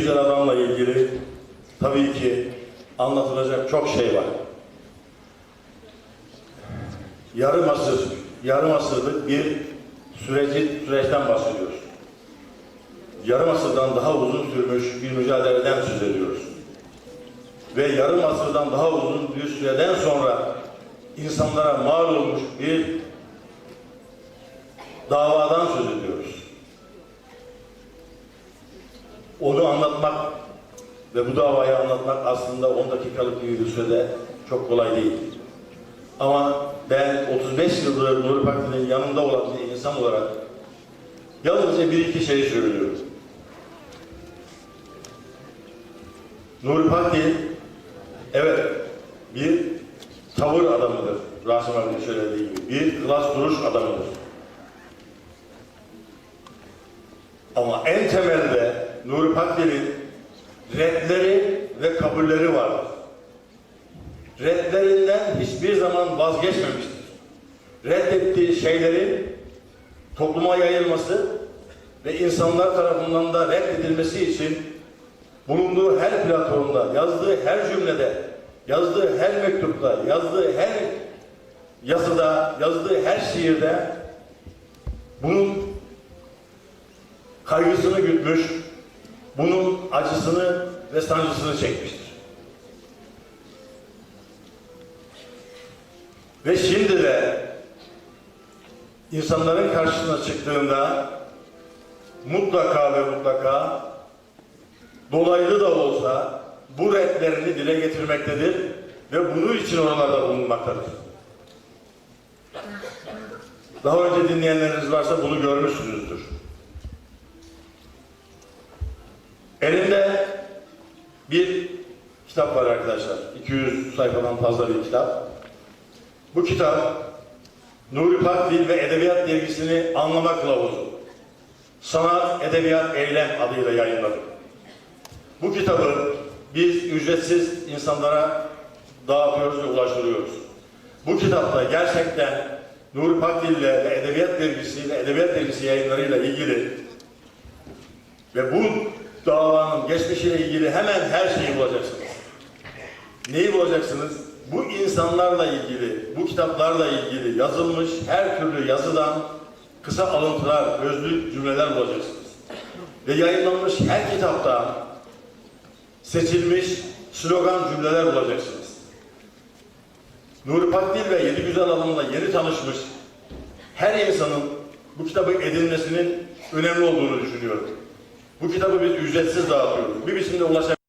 güzel adamla ilgili tabii ki anlatılacak çok şey var. Yarım asır, yarım asırlık bir süreci, süreçten bahsediyoruz. Yarım asırdan daha uzun sürmüş bir mücadeleden söz ediyoruz. Ve yarım asırdan daha uzun bir süreden sonra insanlara mal olmuş bir davadan söz ediyoruz. Onu anlatmak ve bu davayı anlatmak aslında 10 dakikalık bir sürede çok kolay değil. Ama ben 35 yıldır Nuri Pakti'nin yanında olan bir insan olarak yalnızca bir iki şey söylüyorum. Nuri Pakti evet bir tavır adamıdır. Rasim abinin söylediği gibi. Bir klas duruş adamıdır. Ama en temelde Nuri Pakdil'in redleri ve kabulleri vardır. Redlerinden hiçbir zaman vazgeçmemiştir. Reddettiği şeylerin topluma yayılması ve insanlar tarafından da reddedilmesi için bulunduğu her platformda, yazdığı her cümlede, yazdığı her mektupta, yazdığı her yazıda, yazdığı her şiirde bunun kaygısını gütmüş, bunun acısını ve sancısını çekmiştir. Ve şimdi de insanların karşısına çıktığında mutlaka ve mutlaka dolaylı da olsa bu redlerini dile getirmektedir ve bunun için oralarda bulunmaktadır. Daha önce dinleyenleriniz varsa bunu görmüşsünüzdür. Bir kitap var arkadaşlar. 200 sayfadan fazla bir kitap. Bu kitap Nuri Pak Dil ve Edebiyat Dergisi'ni anlama kılavuzu. Sanat, Edebiyat, Eylem adıyla yayınladık. Bu kitabı biz ücretsiz insanlara dağıtıyoruz ve ulaştırıyoruz. Bu kitapta gerçekten Nuri Pakdil ve Edebiyat Dergisi ve Edebiyat Dergisi yayınlarıyla ilgili ve bu davanın geçmişiyle ilgili hemen her şeyi bulacaksınız. Neyi bulacaksınız? Bu insanlarla ilgili, bu kitaplarla ilgili yazılmış her türlü yazıdan kısa alıntılar, özlü cümleler bulacaksınız. Ve yayınlanmış her kitapta seçilmiş slogan cümleler bulacaksınız. Nuri Pakdil ve Yedi Güzel Hanım'la yeni tanışmış her insanın bu kitabı edinmesinin önemli olduğunu düşünüyorum. Bu kitabı biz ücretsiz dağıtıyoruz. Bir biçimde ulaşabilirsiniz.